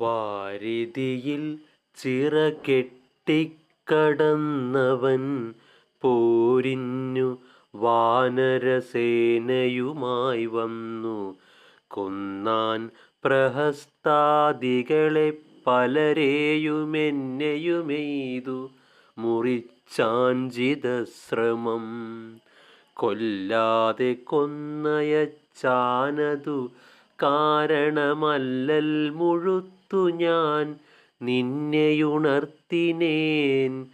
വാരിധിയിൽ ചിറകെട്ടിക്കടന്നവൻ പോരിഞ്ഞു വാനരസേനയുമായി വന്നു. കൊന്നാൻ പ്രഹസ്താദികളെ പലരെയുമെന്നെയുമെയ്തു. മുറിച്ചാഞ്ചിതശ്രമം കൊല്ലാതെ കൊന്നയച്ചാനതു കാരണമല്ലൽ മുഴുത്തു ഞാൻ നിന്നെയുണർത്തിനേൻ.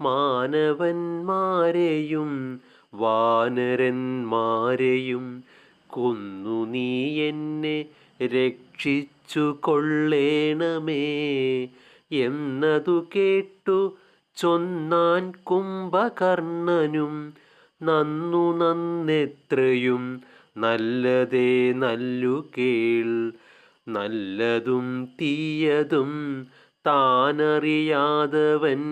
മാനവന്മാരെയും വാനരന്മാരെയും കൊന്നു നീ എന്നെ രക്ഷിച്ചു കൊള്ളേണമേ. എന്നതു കേട്ടു ചൊന്നാൻ കുംഭകർണനും നന്നു നന്നെത്രയും നല്ലതേ നല്ലു കേൾ. നല്ലതും തീയതും താനറിയാതവൻ.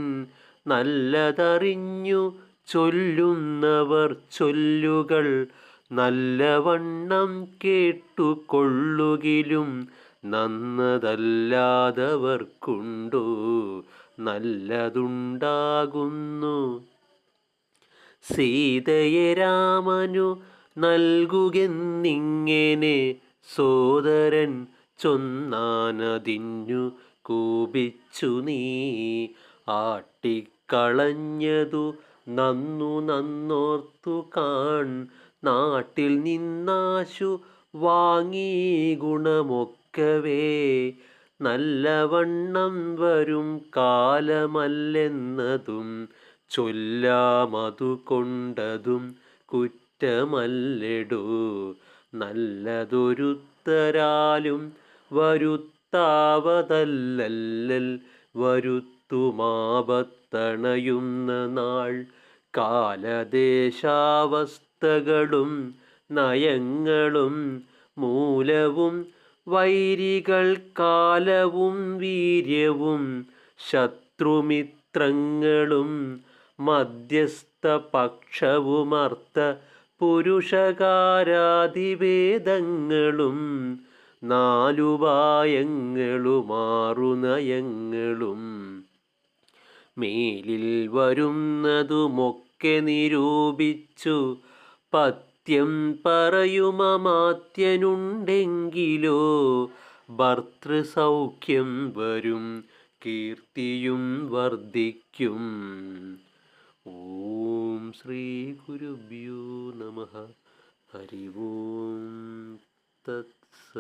നല്ലതറിഞ്ഞു ചൊല്ലുന്നവർ ചൊല്ലുകൾ. നല്ലവണ്ണം കേട്ടുകൊള്ളുകിലും നന്നതല്ലാതവർക്കുണ്ടോ? നല്ലതുണ്ടാകുന്നു. സീതയെ രാമനു നൽകുകെന്നിങ്ങനെ സോദരൻ ചൊന്നാനതിന്നു കൂപിച്ചു നീ. ആട്ടിക്കളഞ്ഞതു നന്നു നന്നോർത്തു കാൺ. നാട്ടിൽ നിന്നാശു വാങ്ങി ഗുണമൊക്കവേ. നല്ലവണ്ണം വരും കാലമല്ലെന്നതും ചൊല്ലാമതു കൊണ്ടതും കുറ്റമല്ലെടോ നല്ലതൊരുത്തരാലും വരുത്താവതല്ലൽ വരുത്തുമാപത്തണയുന്ന നാൾ. കാലദേശാവസ്ഥകളും നയങ്ങളും മൂലവും വൈരികൾ കാലവും വീര്യവും ശത്രുമിത്രങ്ങളും മധ്യസ്ഥ പക്ഷവുമർത്ഥ പുരുഷകാരാതിവേദങ്ങളും നാലുപായങ്ങളുമാറുനയങ്ങളും മേലിൽ വരുന്നതുമൊക്കെ നിരൂപിച്ചു പത്യം പറയുമമാത്യനുണ്ടെങ്കിലോ ഭർത്തൃസൗഖ്യം വരും കീർത്തിയും വർദ്ധിക്കും. ഓം श्रीगुरभ्यो नम नमः। हरि तत्स